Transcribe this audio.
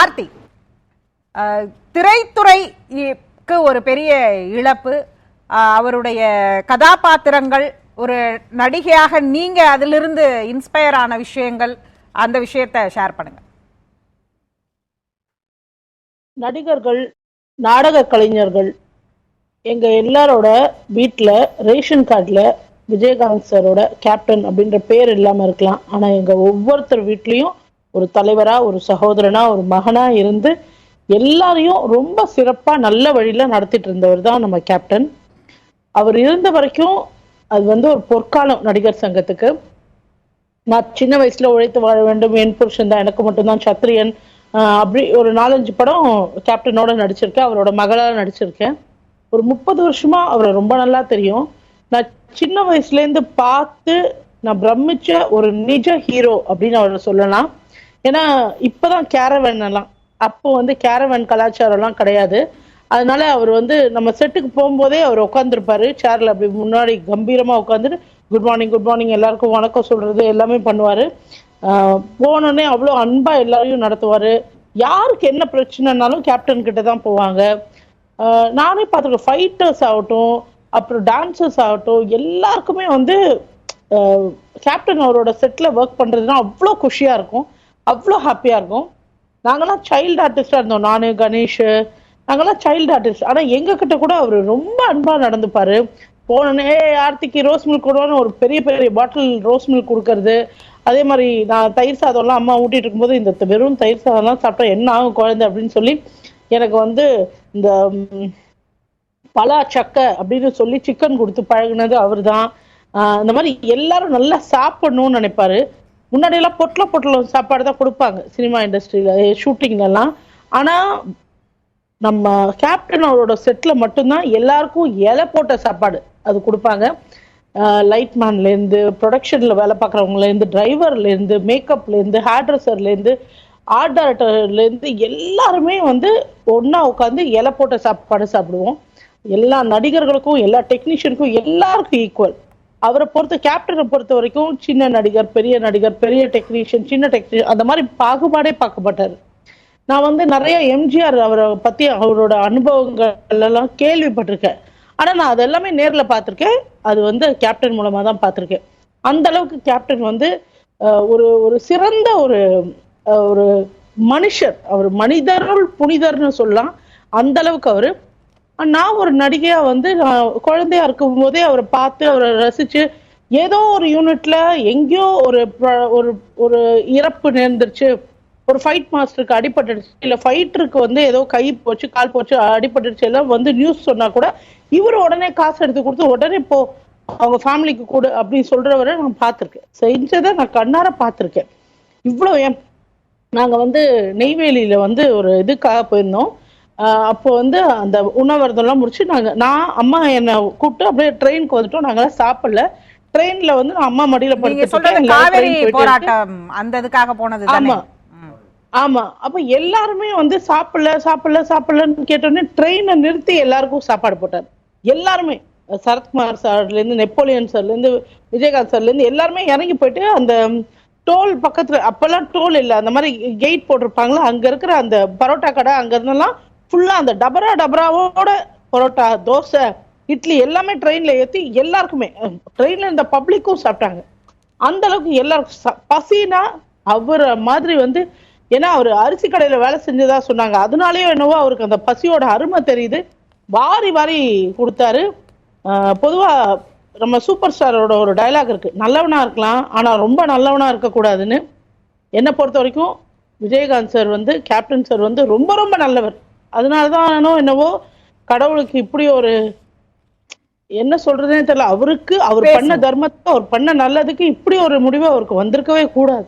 ஆர்த்தி. திரைத்துறைக்கு ஒரு பெரிய இழப்பு. அவருடைய கதாபாத்திரங்கள் ஒரு நடிகையாக நீங்க அதிலிருந்து இன்ஸ்பயர் ஆன விஷயங்கள் அந்த விஷயத்தை ஷேர் பண்ணுங்க. நடிகர்கள் நாடக கலைஞர்கள் எங்க எல்லாரோட வீட்டில் ரேஷன் கார்டில் விஜயகாந்த் சாரோட கேப்டன் அப்படின்ற பேர் இல்லாமல் இருக்கலாம். ஆனால் எங்க ஒவ்வொருத்தர் வீட்லயும் ஒரு தலைவரா ஒரு சகோதரனா ஒரு மகனா இருந்து எல்லாரையும் ரொம்ப சிறப்பா நல்ல வழியில நடத்திட்டு இருந்தவர் தான் நம்ம கேப்டன் அவர் இருந்த வரைக்கும் அது வந்து ஒரு பொற்காலம் நடிகர் சங்கத்துக்கு. நான் சின்ன வயசுல உழைத்து வாழ வேண்டும் என் புருஷன் தான் எனக்கு மட்டும்தான் சத்திரியன். அப்படி ஒரு நாலஞ்சு படம் கேப்டனோட நடிச்சிருக்கேன் அவரோட மகளா நடிச்சிருக்கேன். ஒரு முப்பது வருஷமா அவரை ரொம்ப நல்லா தெரியும். நான் சின்ன வயசுல இருந்து பார்த்து நான் பிரமிச்ச ஒரு நிஜ ஹீரோ அப்படின்னு அவரை சொல்லலாம். ஏன்னா இப்பதான் கேரவன் எல்லாம். அப்போ வந்து கேரவன் கலாச்சாரம் எல்லாம் கிடையாது. அதனால அவர் வந்து நம்ம செட்டுக்கு போகும்போதே அவர் உட்காந்துருப்பாரு சேர்ல அப்படி முன்னாடி கம்பீரமா உட்காந்துட்டு குட் மார்னிங் குட் மார்னிங் எல்லாருக்கும் வணக்கம் சொல்றது எல்லாமே பண்ணுவாரு. போனோடனே அவ்வளோ அன்பா எல்லாரையும் நடத்துவாரு. யாருக்கு என்ன பிரச்சனைனாலும் கேப்டன் கிட்ட தான் போவாங்க. நானே பார்த்துருக்கேன் ஃபைட்டர்ஸ் ஆகட்டும் அப்புறம் டான்சர்ஸ் ஆகட்டும் எல்லாருக்குமே வந்து கேப்டன் அவரோட செட்டில் ஒர்க் பண்ணுறதுனா அவ்வளோ குஷியாக இருக்கும். அவ்வளோ ஹாப்பியாக இருக்கும் நாங்களாம் சைல்டு ஆர்டிஸ்டாக இருந்தோம். நான் கணேஷ் நாங்கெல்லாம் சைல்டு ஆர்டிஸ்ட் ஆனால் எங்ககிட்ட கூட அவர் ரொம்ப அன்பாக நடந்துப்பார். போனோன்னே ஆர்த்திக்கு ரோஸ் மில்க் கொடுவான்னு ஒரு பெரிய பெரிய பாட்டில் ரோஸ் மில்க் கொடுக்கறது. அதே மாதிரி நான் தயிர் சாதம்லாம் அம்மா ஊட்டிட்டு இருக்கும்போது இந்த வெறும் தயிர் சாதம்லாம் சாப்பிட்டா என்ன ஆகும் குழந்தை? அப்படின்னு சொல்லி எனக்கு வந்து இந்த பலா சக்கை அப்படின்னு சொல்லி சிக்கன் கொடுத்து பழகுனது அவர் தான் இந்த மாதிரி எல்லாரும் நல்லா சாப்பிடணும்னு நினைப்பாரு. முன்னாடி எல்லாம் பொட்டல பொட்டல சாப்பாடு தான் கொடுப்பாங்க சினிமா இண்டஸ்ட்ரியில ஷூட்டிங்ல எல்லாம் ஆனா நம்ம கேப்டன் அவரோட செட்ல மட்டும்தான் எல்லாருக்கும் இலை போட்ட சாப்பாடு அது கொடுப்பாங்க. லைட்மேன்லேருந்து இருந்து ப்ரொடக்ஷன்ல வேலை பார்க்குறவங்கல இருந்து டிரைவர்ல இருந்து மேக்கப்ல இருந்து ஹேர் இருந்து ஆர்ட் டைரக்டர்ல இருந்து எல்லாருமே வந்து ஒன்றா உட்காந்து இலை போட்ட சாப்பாடு சாப்பிடுவோம். எல்லா நடிகர்களுக்கும் எல்லா டெக்னீஷியனுக்கும் எல்லாருக்கும் ஈக்குவல் அவரை பொறுத்த கேப்டனை பொறுத்த வரைக்கும் சின்ன நடிகர் பெரிய நடிகர் பெரிய டெக்னீஷியன் சின்ன டெக்னீஷியன் அந்த மாதிரி பாகுபாடே பார்க்கப்பட்டார். நான் வந்து நிறைய எம்ஜிஆர் அவரை பத்தி அவரோட அனுபவங்கள் எல்லாம் கேள்விப்பட்டிருக்கேன். ஆனா நான் அது எல்லாமே நேர்ல பார்த்திருக்கேன். அது வந்து கேப்டன் மூலமாக தான் பார்த்துருக்கேன். அந்த அளவுக்கு கேப்டன் வந்து ஒரு ஒரு சிறந்த ஒரு ஒரு மனுஷர். அவர் மனிதருள் புனிதர்னு சொல்லலாம். அந்த அளவுக்கு அவர் நான் ஒரு நடிகையா வந்து நான் குழந்தையா இருக்கும் போதே அவரை பார்த்து அவரை ரசிச்சு ஏதோ ஒரு யூனிட்ல எங்கேயோ ஒரு ஒரு ஒரு இறப்பு நேர்ந்துருச்சு. ஒரு ஃபைட் மாஸ்டருக்கு அடிபட்டுடுச்சு. இல்ல ஃபைட்டருக்கு வந்து ஏதோ கை போச்சு கால் போச்சு அடிபட்டுடுச்சு எல்லாம் வந்து நியூஸ் சொன்னா கூட இவர் உடனே காசு எடுத்து கொடுத்து உடனே போ அவங்க ஃபேமிலிக்கு கொடு அப்படின்னு சொல்றவரை நான் பார்த்திருக்கேன். செஞ்சதை நான் கண்ணார பார்த்துருக்கேன். இவ்வளவு என் நாங்க வந்து நெய்வேலியில வந்து ஒரு இதுக்காக போயிருந்தோம். அப்போ வந்து அந்த உணவரதெல்லாம் முடிச்சு நாங்க நான் அம்மா என்னை கூப்பிட்டு அப்படியே ட்ரெயினுக்கு வந்துட்டோம். நாங்களாம் சாப்பிடல. ட்ரெயின்ல வந்து நான் அம்மா மடியில அந்த இதுக்காக போனது ஆமா. ஆமா. அப்ப எல்லாருமே வந்து சாப்பிடல சாப்பிடல சாப்பிடலன்னு கேட்டோடனே ட்ரெயினை நிறுத்தி எல்லாருக்கும் சாப்பாடு போட்டார். எல்லாருமே. சரத்குமார் சார்ல இருந்து நெப்போலியன் சார்ல இருந்து விஜயகாந்த் சார்ல இருந்து எல்லாருமே இறங்கி போயிட்டு அந்த டோல் பக்கத்துல அப்பெல்லாம் டோல் இல்ல. அந்த மாதிரி கெயிட் போட்டிருப்பாங்களா? அங்க இருக்கிற அந்த பரோட்டா கடை அங்க இருந்தெல்லாம் ஃபுல்லா அந்த டபரா டபராவோட பரோட்டா தோசை இட்லி எல்லாமே ட்ரெயின்ல ஏத்தி எல்லாருக்குமே ட்ரெயின்ல இருந்த பப்ளிக்கும் சாப்பிட்டாங்க. அந்த அளவுக்கு எல்லாருக்கும் ச- பசினா அவரை மாதிரி வந்து ஏன்னா அவர் அரிசி கடையில வேலை செஞ்சதா சொன்னாங்க. அதனாலயோ என்னவோ அவருக்கு அந்த பசியோட அருமை தெரியுது. வாரி வாரி கொடுத்தாரு. பொதுவா நம்ம சூப்பர் ஸ்டாரோட ஒரு டயலாக் இருக்கு. நல்லவனா இருக்கலாம் ஆனா ரொம்ப நல்லவனா இருக்க கூடாதுன்னு என்னை பொறுத்த வரைக்கும் விஜயகாந்த் சார் வந்து கேப்டன் சார் வந்து ரொம்ப ரொம்ப நல்லவர். அதனாலதானோ என்னவோ கடவுளுக்கு இப்படி ஒரு என்ன சொல்றதுனே தெரியல. அவருக்கு அவர் பண்ண தர்மத்தை அவர் பண்ண நல்லதுக்கு இப்படி ஒரு முடிவு அவருக்கு வந்திருக்கவே கூடாது.